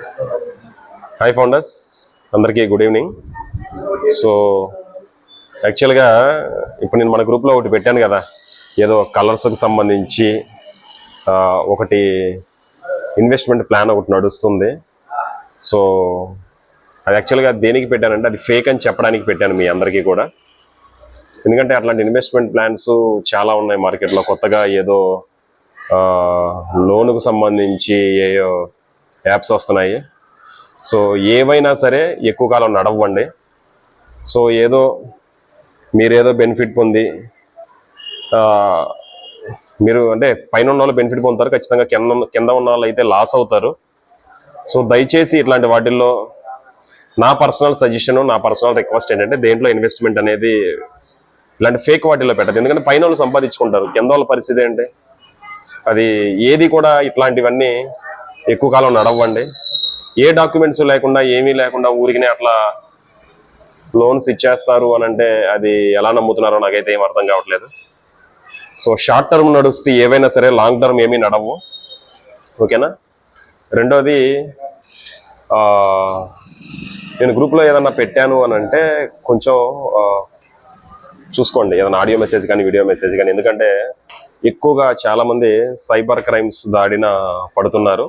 Hi founders అందరికీ good evening so యాక్చువల్గా ఇప్పుడు నేను మన గ్రూప్లో ఒకటి పెట్టాను కదా. ఏదో కలర్స్కి సంబంధించి ఒకటి ఇన్వెస్ట్మెంట్ ప్లాన్ ఒకటి నడుస్తుంది. సో అది యాక్చువల్గా దేనికి పెట్టానంటే అది ఫేక్ అని చెప్పడానికి పెట్టాను మీ అందరికీ కూడా. ఎందుకంటే అట్లాంటి ఇన్వెస్ట్మెంట్ ప్లాన్స్ చాలా ఉన్నాయి మార్కెట్లో కొత్తగా ఏదో లోనుకు సంబంధించి ఏయో యాప్స్ వస్తున్నాయి. సో ఏవైనా సరే ఎక్కువ కాలం నడవండి. సో ఏదో మీరేదో బెనిఫిట్ పొంది మీరు అంటే పైన ఉన్న వాళ్ళు బెనిఫిట్ పొందుతారు. ఖచ్చితంగా కింద కింద ఉన్న వాళ్ళు అయితే లాస్ అవుతారు. సో దయచేసి ఇట్లాంటి వాటిల్లో నా పర్సనల్ సజెషన్ నా పర్సనల్ రిక్వెస్ట్ ఏంటంటే దేంట్లో ఇన్వెస్ట్మెంట్ అనేది ఇలాంటి ఫేక్ వాటిల్లో పెట్టదు ఎందుకంటే పైన వాళ్ళు సంపాదించుకుంటారు. కింద వాళ్ళ పరిస్థితి ఏంటి? అది ఏది కూడా ఇట్లాంటివన్నీ ఎక్కువ కాలం నడవండి. ఏ డాక్యుమెంట్స్ లేకుండా ఏమీ లేకుండా ఊరికినే అట్లా లోన్స్ ఇచ్చేస్తారు అని అంటే అది ఎలా నమ్ముతున్నారో నాకైతే ఏం అర్థం కావట్లేదు. సో షార్ట్ టర్మ్ నడుస్తే ఏవైనా సరే లాంగ్ టర్మ్ ఏమీ నడవు. ఓకేనా? రెండోది నేను గ్రూప్లో ఏదన్నా పెట్టాను అని అంటే కొంచెం చూసుకోండి. ఏదైనా ఆడియో మెసేజ్ కానీ వీడియో మెసేజ్ కానీ ఎందుకంటే ఎక్కువగా చాలామంది సైబర్ క్రైమ్స్ దాడిన పడుతున్నారు.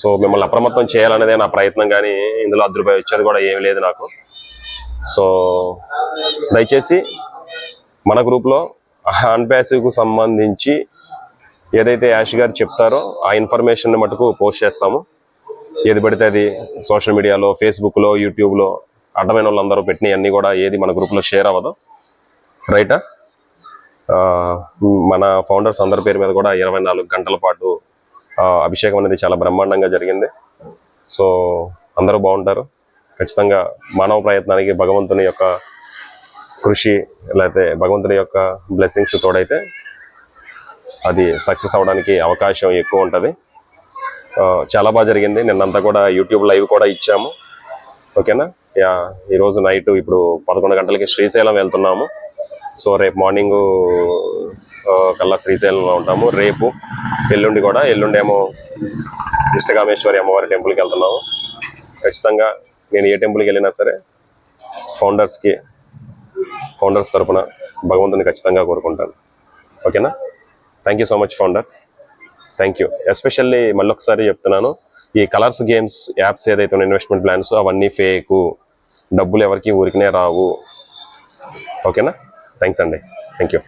సో మిమ్మల్ని అప్రమత్తం చేయాలనేదే నా ప్రయత్నం కానీ ఇందులో అర్ధ రూపాయి వచ్చేది కూడా ఏమి లేదు నాకు. సో దయచేసి మన గ్రూప్లో అన్పాసివ్కు సంబంధించి ఏదైతే యాష్ గారు చెప్తారో ఆ ఇన్ఫర్మేషన్ మటుకు పోస్ట్ చేస్తాము. ఏది పడితే అది సోషల్ మీడియాలో ఫేస్బుక్లో యూట్యూబ్లో అడ్డమైన వాళ్ళందరూ పెట్టినవి అన్నీ కూడా ఏది మన గ్రూప్లో షేర్ అవ్వదు. రైటా? మన ఫౌండర్స్ అందరి పేరు మీద కూడా ఇరవై నాలుగు గంటల పాటు అభిషేకం అనేది చాలా బ్రహ్మాండంగా జరిగింది. సో అందరూ బాగుంటారు. ఖచ్చితంగా మానవ ప్రయత్నానికి భగవంతుని యొక్క కృషి లేకపోతే భగవంతుని యొక్క బ్లెస్సింగ్స్ తోడైతే అది సక్సెస్ అవడానికి అవకాశం ఎక్కువ ఉంటుంది. చాలా బాగా జరిగింది. నిన్నంతా కూడా యూట్యూబ్ లైవ్ కూడా ఇచ్చాము. ఓకేనా? యా ఈరోజు నైట్ ఇప్పుడు పదకొండు గంటలకి శ్రీశైలం వెళ్తున్నాము. సో రేపు మార్నింగ్ కల్లా శ్రీశైలంలో ఉంటాము. రేపు ఎల్లుండి కూడా ఎల్లుండి ఏమో ఇష్టకామేశ్వరి అమ్మవారి టెంపుల్కి వెళ్తున్నాము. ఖచ్చితంగా నేను ఏ టెంపుల్కి వెళ్ళినా సరే ఫౌండర్స్కి ఫౌండర్స్ తరఫున భగవంతుని ఖచ్చితంగా కోరుకుంటాను. ఓకేనా? Thank you so much founders thank you especially మళ్ళొకసారి చెప్తున్నాను ఈ కలర్స్ గేమ్స్ యాప్స్ ఏదైతే ఉన్న ఇన్వెస్ట్మెంట్ ప్లాన్స్ అవన్నీ ఫేకు డబ్బులు ఎవరికి ఊరికినే రావు. ఓకేనా? థ్యాంక్స్ అండి థ్యాంక్ యూ